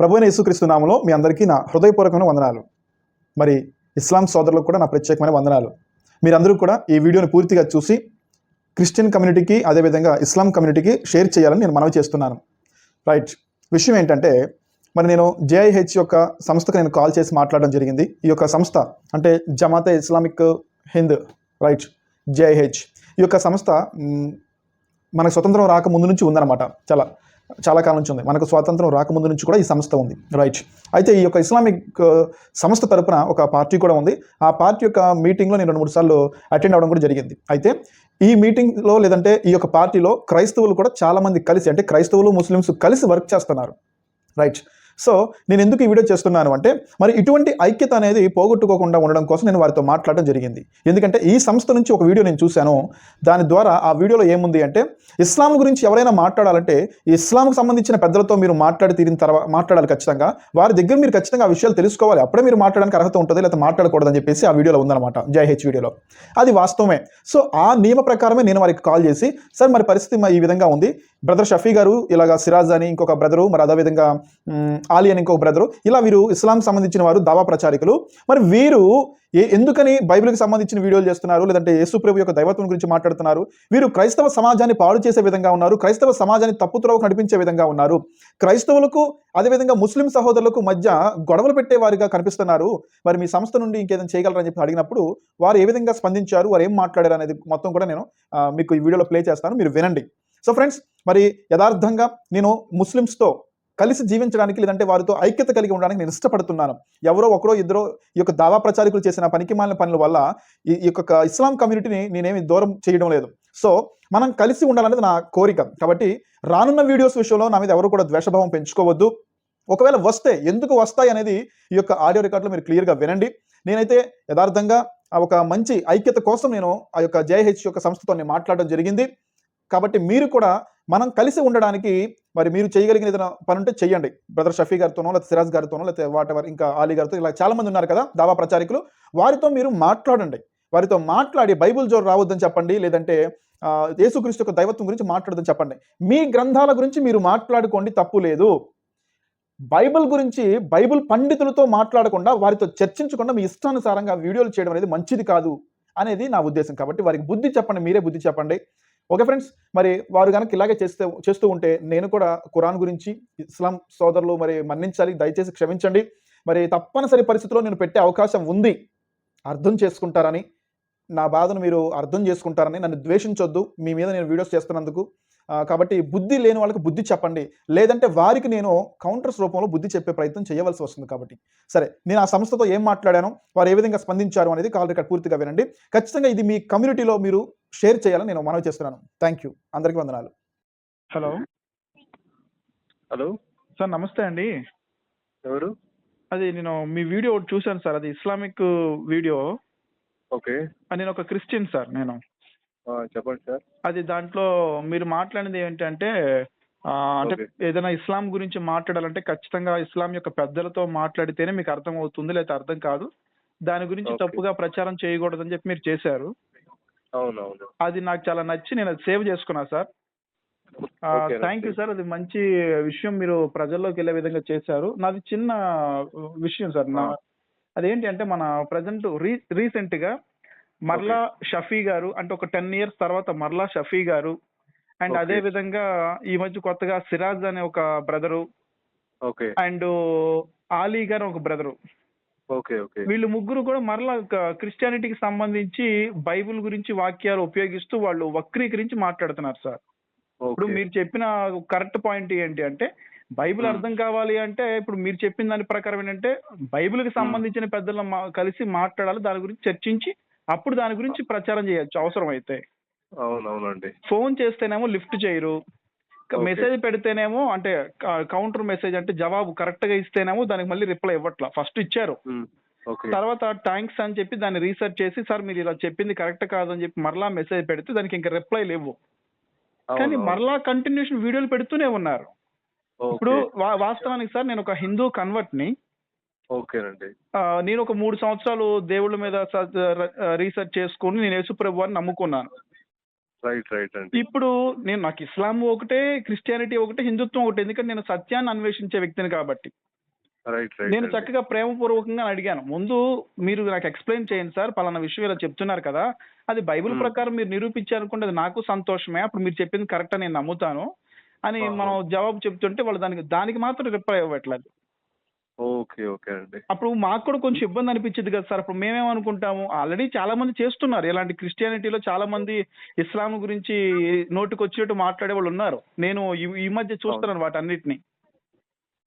ప్రభువైన యేసుక్రీస్తు నామలో మీ అందరికీ నా హృదయపూర్వకమైన వందనాలు. మరి ఇస్లాం సోదరులకు కూడా నా ప్రత్యేకమైన వందనాలు. మీరందరూ కూడా ఈ వీడియోని పూర్తిగా చూసి క్రిస్టియన్ కమ్యూనిటీకి అదేవిధంగా ఇస్లాం కమ్యూనిటీకి షేర్ చేయాలని నేను మనవి చేస్తున్నాను. రైట్. విషయం ఏంటంటే మరి నేను జేఐహెచ్ యొక్క సంస్థకు నేను కాల్ చేసి మాట్లాడడం జరిగింది. ఈ యొక్క సంస్థ అంటే జమాతే ఇస్లామిక్ హింద్ రైట్ జేఐహెచ్. ఈ యొక్క సంస్థ మనకు స్వతంత్రం రాక ముందు నుంచి ఉందన్నమాట. చాలా. చాలా కాలం నుంచి ఉంది. మనకు స్వాతంత్రం రాకముందు నుంచి కూడా ఈ సంస్థ ఉంది. రైట్ అయితే ఈ యొక్క ఇస్లామిక్ uh, సంస్థ తరపున ఒక పార్టీ కూడా ఉంది. ఆ పార్టీ యొక్క మీటింగ్లో నేను రెండు మూడు సార్లు అటెండ్ అవ్వడం కూడా జరిగింది. అయితే ఈ మీటింగ్లో లేదంటే ఈ యొక్క పార్టీలో క్రైస్తవులు కూడా చాలామంది కలిసి అంటే క్రైస్తవులు ముస్లిమ్స్ కలిసి వర్క్ చేస్తున్నారు. రైట్ సో నేను ఎందుకు ఈ వీడియో చేస్తున్నాను అంటే మరి ఇటువంటి ఐక్యత అనేది పోగొట్టుకోకుండా ఉండడం కోసం నేను వారితో మాట్లాడడం జరిగింది. ఎందుకంటే ఈ సంస్థ నుంచి ఒక వీడియో నేను చూశాను. దాని ద్వారా ఆ వీడియోలో ఏముంది అంటే ఇస్లాం గురించి ఎవరైనా మాట్లాడాలంటే ఇస్లాంకు సంబంధించిన పెద్దలతో మీరు మాట్లాడి తీరిన తర్వాత మాట్లాడాలి ఖచ్చితంగా. వారి దగ్గర మీరు ఖచ్చితంగా ఆ విషయాలు తెలుసుకోవాలి. అప్పుడే మీరు మాట్లాడడానికి అర్హత ఉంటుంది లేకపోతే మాట్లాడకూడదని చెప్పేసి ఆ వీడియోలో ఉందన్నమాట జైహెచ్ వీడియోలో. అది వాస్తవమే. సో ఆ నియమ ప్రకారమే నేను వారికి కాల్ చేసి సార్ మరి పరిస్థితి ఈ విధంగా ఉంది. బ్రదర్ షఫీ గారు ఇలాగా సిరాజ్ అని ఇంకొక బ్రదరు మరి అదేవిధంగా ఆలీ అని ఇంకొక బ్రదరు ఇలా వీరు ఇస్లాం సంబంధించిన వారు దావా ప్రచారికులు. మరి వీరు ఏ ఎందుకని బైబిల్కి సంబంధించిన వీడియోలు చేస్తున్నారు? లేదంటే యేసుప్రభు యొక్క దైవత్వం గురించి మాట్లాడుతున్నారు? వీరు క్రైస్తవ సమాజాన్ని పాడు చేసే విధంగా ఉన్నారు క్రైస్తవ సమాజాన్ని తప్పుతురవకు నడిపించే విధంగా ఉన్నారు. క్రైస్తవులకు అదేవిధంగా ముస్లిం సహోదరులకు మధ్య గొడవలు పెట్టే వారిగా కనిపిస్తున్నారు. మరి మీ సంస్థ నుండి ఇంకేదైనా చేయగలరని చెప్పి అడిగినప్పుడు వారు ఏ విధంగా స్పందించారు? వారు ఏం మాట్లాడారు అనేది మొత్తం కూడా నేను మీకు ఈ వీడియోలో ప్లే చేస్తాను. మీరు వినండి. సో ఫ్రెండ్స్ మరి యథార్థంగా నేను ముస్లిమ్స్తో కలిసి జీవించడానికి లేదంటే వారితో ఐక్యత కలిగి ఉండడానికి నేను ఇష్టపడుతున్నాను. ఎవరో ఒకరో ఇద్దరో ఈ యొక్క దావా ప్రచారికులు చేసిన పనికి మాలిన పనుల వల్ల ఈ యొక్క ఇస్లాం కమ్యూనిటీని నేనేమి దూరం చేయడం లేదు. సో మనం కలిసి ఉండాలనేది నా కోరిక. కాబట్టి రానున్న వీడియోస్ విషయంలో నా మీద ఎవరు కూడా ద్వేషభావం పెంచుకోవద్దు. ఒకవేళ వస్తే ఎందుకు వస్తాయి అనేది ఈ యొక్క ఆడియో రికార్డులో మీరు క్లియర్గా వినండి. నేనైతే యథార్థంగా ఆ ఒక మంచి ఐక్యత కోసం నేను ఆ యొక్క జేహెచ్ యొక్క సంస్థతో నేను మాట్లాడడం జరిగింది. కాబట్టి మీరు కూడా మనం కలిసి ఉండడానికి మరి మీరు చేయగలిగిన ఏదైనా పని ఉంటే చేయండి బ్రదర్ షఫీ గారితోనో లేకపోతే సిరాజ్ గారితోనో లేకపోతే వాటెవర్ ఇంకా ఆలీ గారితో ఇలా చాలామంది ఉన్నారు కదా దావా ప్రచారికులు. వారితో మీరు మాట్లాడండి. వారితో మాట్లాడి బైబిల్ జోరు రావద్దని చెప్పండి లేదంటే యేసుక్రీస్తు యొక్క దైవత్వం గురించి మాట్లాడదని చెప్పండి. మీ గ్రంథాల గురించి మీరు మాట్లాడుకోండి తప్పు లేదు. బైబిల్ గురించి బైబిల్ పండితులతో మాట్లాడకుండా వారితో చర్చించకుండా మీ ఇష్టానుసారంగా వీడియోలు చేయడం అనేది మంచిది కాదు అనేది నా ఉద్దేశం. కాబట్టి వారికి బుద్ధి చెప్పండి మీరే బుద్ధి చెప్పండి. ఓకే ఫ్రెండ్స్ మరి వారు కనుక ఇలాగే చేస్తే చేస్తూ ఉంటే నేను కూడా ఖురాన్ గురించి ఇస్లాం సోదరులు మరి మన్నించాలి దయచేసి క్షమించండి. మరి తప్పనిసరి పరిస్థితిలో నేను పెట్టే అవకాశం ఉంది. అర్థం చేసుకుంటారని నా బాధను మీరు అర్థం చేసుకుంటారని నన్ను ద్వేషించొద్దు. మీ మీద నేను వీడియోస్ చేస్తున్నందుకు కాబట్టి బుద్ధి లేని వాళ్ళకి బుద్ధి చెప్పండి. లేదంటే వారికి నేను కౌంటర్స్ రూపంలో బుద్ధి చెప్పే ప్రయత్నం చేయవలసి వస్తుంది కాబట్టి. సరే నేను ఆ సంస్థతో ఏం మాట్లాడాను వారు ఏ విధంగా స్పందించారు అనేది కాల్ రికార్డ్ పూర్తిగా వినండి. ఖచ్చితంగా ఇది మీ కమ్యూనిటీలో మీరు షేర్ చేయాలని నేను మనవి చేస్తున్నాను. Thank you. అందరికీ వందనాలు. హలో. హలో. సార్ నమస్తే అండి. ఎవరు? అది నేను మీ వీడియో ఒకటి చూశాను సార్. అది ఇస్లామిక్ వీడియో. ఓకే. నేను ఒక క్రిస్టియన్ సార్ నేను. చెప్పండి సార్ అది దాంట్లో మీరు మాట్లాడింది ఏంటంటే అంటే. ఏదైనా ఇస్లాం గురించి మాట్లాడాలంటే ఖచ్చితంగా ఇస్లాం యొక్క పెద్దలతో మాట్లాడితేనే మీకు అర్థం అవుతుంది లేకపోతే అర్థం కాదు దాని గురించి. తప్పుగా ప్రచారం చేయకూడదని చెప్పి మీరు చేశారు అవునవును అది నాకు చాలా నచ్చి నేను అది సేవ్ చేసుకున్నా సార్ థ్యాంక్ యూ. సార్ అది మంచి విషయం మీరు ప్రజల్లోకి వెళ్ళే విధంగా చేశారు నాది చిన్న విషయం సార్ నా. అదేంటి అంటే మన ప్రజెంట్ రీ రీసెంట్గా మరలా షఫీ గారు అంటే ఒక టెన్ ఇయర్స్ తర్వాత మరలా షఫీ గారు అండ్. అదే విధంగా ఈ మధ్య కొత్తగా సిరాజ్ అనే ఒక బ్రదరు ఓకే. అండ్ ఆలీ గారు ఒక బ్రదరు. Okay okay. వీళ్ళు ముగ్గురు కూడా మరలా క్రిస్టియానిటీకి సంబంధించి బైబిల్ గురించి వాక్యాలు ఉపయోగిస్తూ వాళ్ళు వక్రీకరించి మాట్లాడుతున్నారు సార్. ఇప్పుడు మీరు చెప్పిన కరెక్ట్ పాయింట్ ఏంటి అంటే బైబిల్. అర్థం కావాలి అంటే ఇప్పుడు మీరు చెప్పిన దాని ప్రకారం ఏంటంటే బైబిల్కి సంబంధించిన పెద్దలు మా- కలిసి మాట్లాడాలి దాని గురించి చర్చించి అప్పుడు దాని గురించి ప్రచారం చేయొచ్చు అవసరం అయితే అవునవునండి. ఫోన్ చేస్తేనేమో లిఫ్ట్ చేయరు. మెసేజ్ పెడితేనేమో అంటే కౌంటర్ మెసేజ్ అంటే జవాబు కరెక్ట్గా ఇస్తేనేమో దానికి మళ్ళీ రిప్లై ఇవ్వట్లా. ఫస్ట్ ఇచ్చారు. తర్వాత థ్యాంక్స్ అని చెప్పి దాన్ని రీసెర్చ్ చేసి సార్ మీరు ఇలా చెప్పింది కరెక్ట్ కాదని చెప్పి మరలా మెసేజ్ పెడితే దానికి ఇంకా రిప్లై లేవు. కానీ. మరలా కంటిన్యూషన్ వీడియోలు పెడుతూనే ఉన్నారు. ఇప్పుడు వాస్తవానికి సార్ నేను ఒక హిందూ కన్వర్ట్ని ఓకేనండి. నేను ఒక మూడు సంవత్సరాలు దేవుళ్ళ మీద రీసెర్చ్ చేసుకుని నేను యేసుప్రభు అని నమ్ముకున్నాను. రైట్ రైట్ అండి. ఇప్పుడు నేను నాకు ఇస్లాం ఒకటే క్రిస్టియానిటీ ఒకటే హిందుత్వం ఒకటే ఎందుకంటే నేను సత్యాన్ని అన్వేషించే వ్యక్తిని కాబట్టి. నేను. చక్కగా ప్రేమపూర్వకంగా అడిగాను. ముందు మీరు నాకు ఎక్స్ప్లెయిన్ చేయండి సార్ పలానా విషయం ఇలా చెప్తున్నారు కదా అది బైబిల్. ప్రకారం మీరు నిరూపించారనుకుంటే అది నాకు సంతోషమే అప్పుడు మీరు చెప్పింది కరెక్ట్ నేను నమ్ముతాను. అని. మనం జవాబు చెప్తుంటే వాళ్ళు దానికి దానికి మాత్రం రిప్లై ఇవ్వట్లేదు. ఓకే ఓకే అండి. అప్పుడు మాకు కూడా కొంచెం ఇబ్బంది అనిపించింది కదా సార్. అప్పుడు మేమేమనుకుంటాము ఆల్రెడీ చాలా మంది చేస్తున్నారు. ఇలాంటి క్రిస్టియానిటీలో చాలా మంది ఇస్లాం గురించి నోటికి వచ్చినట్టు మాట్లాడే వాళ్ళు ఉన్నారు. నేను ఈ- ఈ మధ్య చూస్తున్నాను వాటన్నిటిని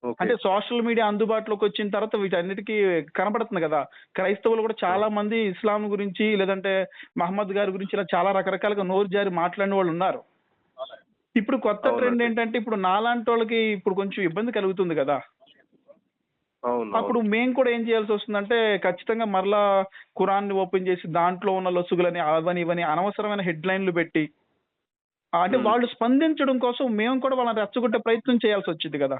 ఓకే. అంటే సోషల్ మీడియా అందుబాటులోకి వచ్చిన తర్వాత వీటన్నిటికీ కనబడుతుంది కదా. క్రైస్తవులు కూడా చాలా మంది ఇస్లాం గురించి లేదంటే మహమ్మద్ గారి గురించి ఇలా చాలా రకరకాలుగా నోరు జారి మాట్లాడిన వాళ్ళు ఉన్నారు. ఇప్పుడు కొత్త అవునండి. ట్రెండ్ ఏంటంటే ఇప్పుడు నాలాంటి వాళ్ళకి ఇప్పుడు కొంచెం ఇబ్బంది కలుగుతుంది కదా. అప్పుడు మేము కూడా ఏం చేయాల్సి వస్తుందంటే ఖచ్చితంగా మరలా ఖురాన్ని ఓపెన్ చేసి దాంట్లో ఉన్న లొసుగులని అవని ఇవని అనవసరమైన హెడ్ లైన్లు పెట్టి అంటే. వాళ్ళు స్పందించడం కోసం మేము కూడా వాళ్ళని రెచ్చగొట్టే ప్రయత్నం చేయాల్సి వచ్చింది కదా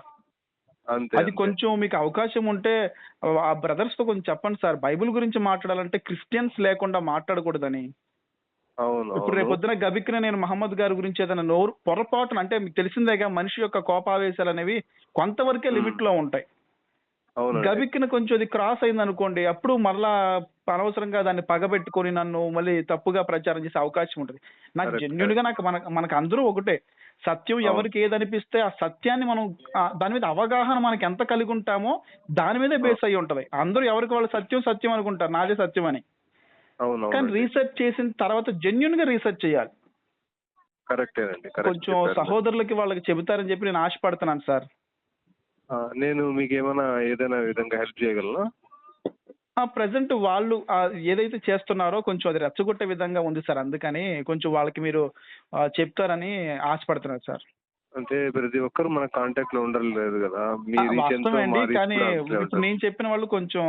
అది. కొంచెం మీకు అవకాశం ఉంటే ఆ బ్రదర్స్తో కొంచెం చెప్పండి సార్ బైబిల్ గురించి మాట్లాడాలంటే క్రిస్టియన్స్ లేకుండా మాట్లాడకూడదని ఇప్పుడు రేపు పొద్దున గబిక్న నేను మహమ్మద్ గారి గురించి ఏదైనా నోరు పొరపాటున అంటే మీకు తెలిసిందేగా మనిషి యొక్క కోపావేశాలు అనేవి కొంతవరకే. లిమిట్లో ఉంటాయి గబిక్కిన కొంచెం అది క్రాస్ అయింది అనుకోండి అప్పుడు మరలా అనవసరంగా దాన్ని పగబెట్టుకొని నన్ను మళ్ళీ తప్పుగా ప్రచారం చేసే అవకాశం ఉంటుంది. నాకు జెన్యున్గా నాకు మనకు మనకు అందరూ ఒకటే. సత్యం. ఎవరికి ఏది అనిపిస్తే ఆ సత్యాన్ని మనం దాని మీద అవగాహన మనకి ఎంత కలిగి ఉంటామో దాని మీదే బేస్ అయి ఉంటది. అందరూ ఎవరికి వాళ్ళు సత్యం సత్యం అనుకుంటారు నాదే సత్యం అని. కానీ రీసెర్చ్ చేసిన తర్వాత జెన్యున్గా రీసెర్చ్ చేయాలి కొంచెం. సహోదరులకి వాళ్ళకి చెబుతారని చెప్పి నేను ఆశపడుతున్నాను సార్. నేను మీకు ఏమైనా ఏదైనా విధంగా హెల్ప్ చేయగలనా? ఆ ప్రెసెంట్ వాళ్ళు ఏదైతే చేస్తున్నారో కొంచెం అది రెచ్చగొట్టే విధంగా ఉంది సార్. అందుకని కొంచెం వాళ్ళకి మీరు చెప్తారని ఆశపడుతున్నారు సార్. అంటే ప్రతి ఒక్కరు మన కాంటాక్ట్లో ఉండలేదు కదా. మీ మా reach కానీ. నేను చెప్పిన వాళ్ళు కొంచెం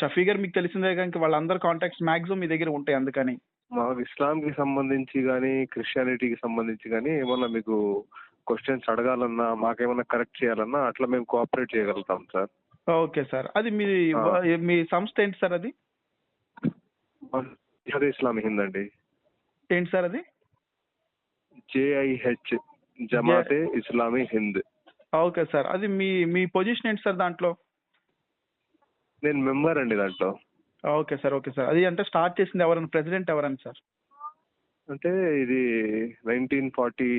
షఫీ గారు మీకు తెలిసిందే కానీ వాళ్ళందరి కాంటాక్ట్స్ మాక్సిమం మీ దగ్గర ఉంటాయి అందుకని. మాకు ఇస్లాం కి సంబంధించి కానీ క్రిస్టియానిటీకి సంబంధించి కానీ ఏమన్నా మీకు క్వశ్చన్స్ అడగాలన్నా మాకేమన్నా కరెక్ట్ చేయాలన్నా అట్లా మేము కోఆపరేట్ చేయగలుగుతాం సార్ ఓకే సార్ అది మీ. మీ సంస్థ ఏంటి సార్ అది? ఇస్లాం హింద్ అండి. ఏంటి సార్ అది? JIH Jamaate Islami Hind. Okay sir అది మీ మీ పొజిషన్ ఏంటి సార్ దాంట్లో? నేను మెంబర్ అండి దాంట్లో. ఓకే సార్ ఓకే సార్ అది అంటే స్టార్ట్ చేసింది ఎవరని ప్రెసిడెంట్ ఎవరని సార్ అంటే ఇది నైన్టీన్ ఫార్టీ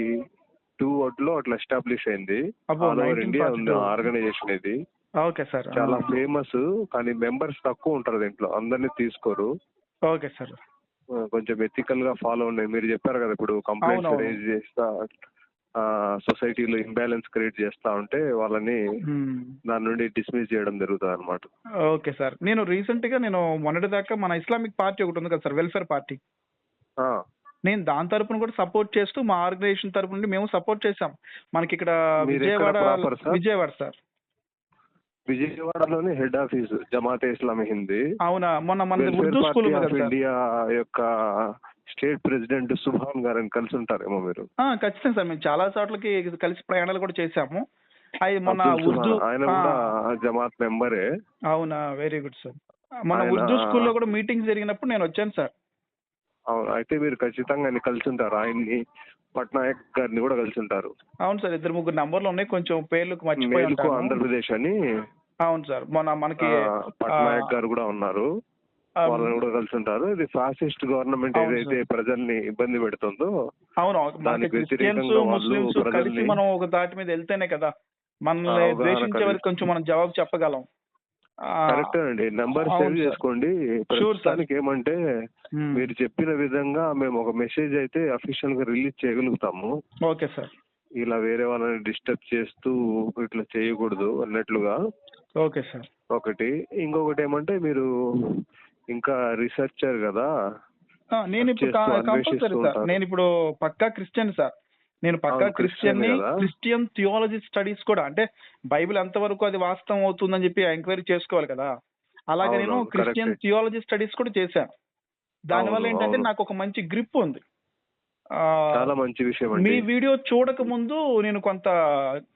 టూ లో అట్లా ఎస్టాబ్లిష్ అయింది. అబ్బో, ఆల్ ఓవర్ ఇండియా ఉంది 1942. ఆర్గనైజేషన్ ఇది. Okay sir. చాలా ఫేమస్ కానీ మెంబర్స్ తక్కువ ఉంటారు దీంట్లో అందరినీ తీసుకోరు. Okay sir. ఆ, కొంచెం ఎథికల్గా ఫాలో ఉన్నాయి మీరు చెప్పారు కదా ఇప్పుడు కంప్లైంట్స్ అవునవును. రేజ్ చేస్తా సొసైటీలో ఇంబ్యాలెన్స్ క్రియేట్ చేస్తా ఉంటే వాళ్ళని. దాని నుండి డిస్మిస్ చేయడం జరుగుతుంది అనమాట ఓకే సార్. నేను రీసెంట్గా నేను మొన్నటి దాకా మన ఇస్లామిక్ పార్టీ ఒకటి ఉంది కదా సార్ వెల్ఫేర్ పార్టీ నేను దాని తరపున కూడా సపోర్ట్ చేస్తూ మా ఆర్గనైజేషన్ తరపు నుండి మేము సపోర్ట్ చేసాం మనకి ఇక్కడ విజయవాడ? విజయవాడ సార్ విజయవాడలోని హెడ్ ఆఫీస్ జమాతే ఇస్లామీ హిందీ అవునా? మొన్న మన ఉర్దూ స్కూల్ ఇండియా యొక్క స్టేట్ ప్రెసిడెంట్ సుభాన్ గారిని కలిసి ఉంటారేమో మీరు ఖచ్చితంగా సార్ మేము చాలా చోట్లకి కలిసి ప్రయాణాలు కూడా చేశాము. అవి మొన్న ఉర్దూ. ఆయన కూడా జమాత్ మెంబరే. అవునా? వెరీ గుడ్ సార్ మన ఉర్దూ స్కూల్లో కూడా మీటింగ్స్ జరిగినప్పుడు నేను వచ్చాను సార్ అవును అయితే మీరు ఖచ్చితంగా ఆయన కలిసి ఉంటారు ఆయన్ని పట్నాయక్ గారిని కూడా కలిసి ఉంటారు అవును సార్ ఇద్దరు ముగ్గురు నంబర్లు ఉన్నాయి. కొంచెం పేర్లు మర్చిపోయి మేలుకు ఉంటాను. ఆంధ్రప్రదేశ్ అని అవును సార్ మొన్న మనకి ఆ, పట్నాయక్ గారు కూడా ఉన్నారు. ఆ, వాళ్ళని కూడా కలిసి ఉంటారు ఇది ఫాసిస్ట్ గవర్నమెంట్ అవును ఏదైతే ప్రజల్ని ఇబ్బంది పెడుతుందో అవును మనకి దానికి క్రిస్టియన్స్ వ్యతిరేకంగా వాళ్ళు ముస్లిమ్స్ కలిసి ప్రజల్ని- మనం ఒక దాటి మీద వెళ్తేనే కదా మనల్ని అవగాహన ద్వేషించే కలిగి- వారికి కొంచెం మనం జవాబు చెప్పగలం. కరెక్ట్ అండి. Number save. చేసుకోండి. ప్రస్తుతానికి ఏమంటే మ్మ్. మీరు చెప్పిన విధంగా మేము ఒక మెసేజ్ అయితే అఫీషియల్గా రిలీజ్ చేయగలుగుతాము. Okay sir. ఇలా వేరే వాళ్ళని డిస్టర్బ్ చేస్తూ ఇట్లా చేయకూడదు అన్నట్లుగా. Okay sir. ఒకటి. ఇంకొకటి ఏమంటే మీరు ఇంకా రీసెర్చర్ కదా. నేను ఇప్పుడు. నేను ఇప్పుడు పక్కా క్రిస్టియన్ సార్. నేను పక్కా క్రిస్టియన్ని? క్రిస్టియన్ థియాలజీ స్టడీస్ కూడా అంటే బైబిల్ ఎంతవరకు అది వాస్తవం అవుతుందని చెప్పి ఎంక్వైరీ చేసుకోవాలి కదా. అలాగే నేను క్రిస్టియన్. థియాలజీ స్టడీస్ కూడా చేశాను. దానివల్ల ఏంటంటే. నాకు ఒక మంచి గ్రిప్ ఉంది. చాలా మంచి విషయం మీ వీడియో చూడక ముందు నేను కొంత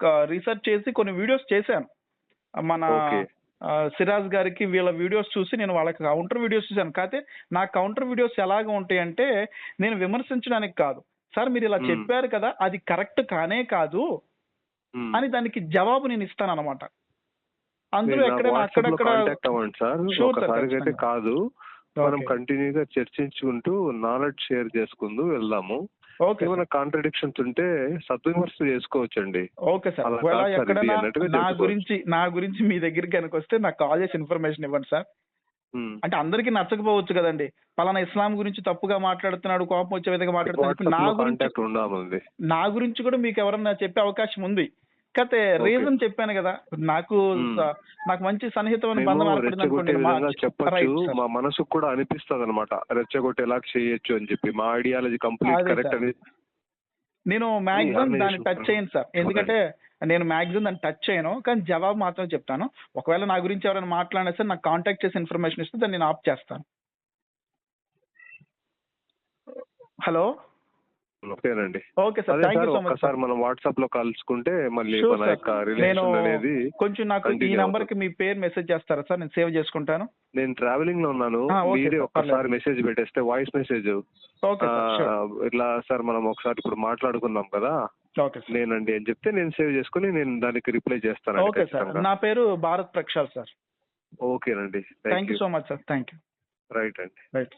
రీసెర్చ్ చేసి కొన్ని వీడియోస్ చేశాను. మన సిరాజ్ గారికి వీళ్ళ వీడియోస్ చూసి నేను వాళ్ళకి కౌంటర్ వీడియోస్ చూశాను. కాకపోతే నా కౌంటర్ వీడియోస్ ఎలాగ ఉంటాయంటే నేను విమర్శించడానికి కాదు. సార్ మీరు ఇలా. చెప్పారు కదా అది కరెక్ట్ కానే కాదు. అని దానికి జవాబు నేను ఇస్తాను అనమాట అందులో ఎక్కడైనా అక్కడక్కడ సార్. కాదు మనం. కంటిన్యూగా చర్చించుకుంటూ నాలెడ్జ్ షేర్ చేసుకుంటూ వెళ్దాము ఏమైనా కాంట్రడిక్షన్స్ ఉంటే సద్విమర్శ చేసుకోవచ్చండి ఓకే సార్ నా. గురించి నా గురించి మీ దగ్గరికి కనుక వస్తే నాకు కాల్ చేసి ఇన్ఫర్మేషన్ ఇవ్వండి సార్. అంటే అందరికీ నచ్చకపోవచ్చు కదండి. పలానా ఇస్లాం గురించి తప్పుగా మాట్లాడుతున్నాడు కోపం వచ్చే విధంగా మాట్లాడుతున్నాడు నా గురించి నా కూడా మీకు ఎవరన్నా చెప్పే అవకాశం ఉంది. కాకపోతే రీజన్ చెప్పాను కదా. నాకు నాకు మంచి సన్నిహితమైన బంధం మా- చెప్పొచ్చు. మనసుకు కూడా అనిపిస్తుంది అనమాట రెచ్చగొట్టేలా చేయొచ్చు అని చెప్పి మా ఐడియాలజీ కంప్లీట్ కరెక్ట్. అని నేను మాక్సిమం దాన్ని టచ్ చేయను సార్. ఎందుకంటే నేను మాక్సిమం దాన్ని టచ్ చేయను కానీ జవాబు మాత్రం చెప్తాను. ఒకవేళ నా గురించి ఎవరైనా మాట్లాడినా సరే నాకు కాంటాక్ట్ చేసి ఇన్ఫర్మేషన్ ఇస్తే దాన్ని నేను ఆఫ్ చేస్తాను. హలో? ఓకేనండి okay sir thank sir you so much ఒక్కసారి మనం వాట్సాప్లో కలుసుకుంటే మళ్ళీ మన. యొక్క రిలేషన్ అనేది కొంచెం నాకు ఈ నంబర్కి మీ పేరు మెసేజ్ చేస్తారా సార్? నేను సేవ్ చేసుకుంటాను. నేను ట్రావెలింగ్లో ఉన్నాను. మీరే. ఒక్కసారి. మెసేజ్ పెట్టేస్తే వాయిస్ మెసేజ్ సార్ ఇట్లా సార్ మనం ఒకసారి ఇప్పుడు మాట్లాడుకున్నాం కదా. సార్. నేనండి అని చెప్తే నేను సేవ్ చేసుకుని నేను దానికి రిప్లై చేస్తాను ఓకే సార్. నా పేరు భారత్ ప్రక్షాల్ సార్. ఓకేనండి. Thank you so much sir thank you right అండి. రైట్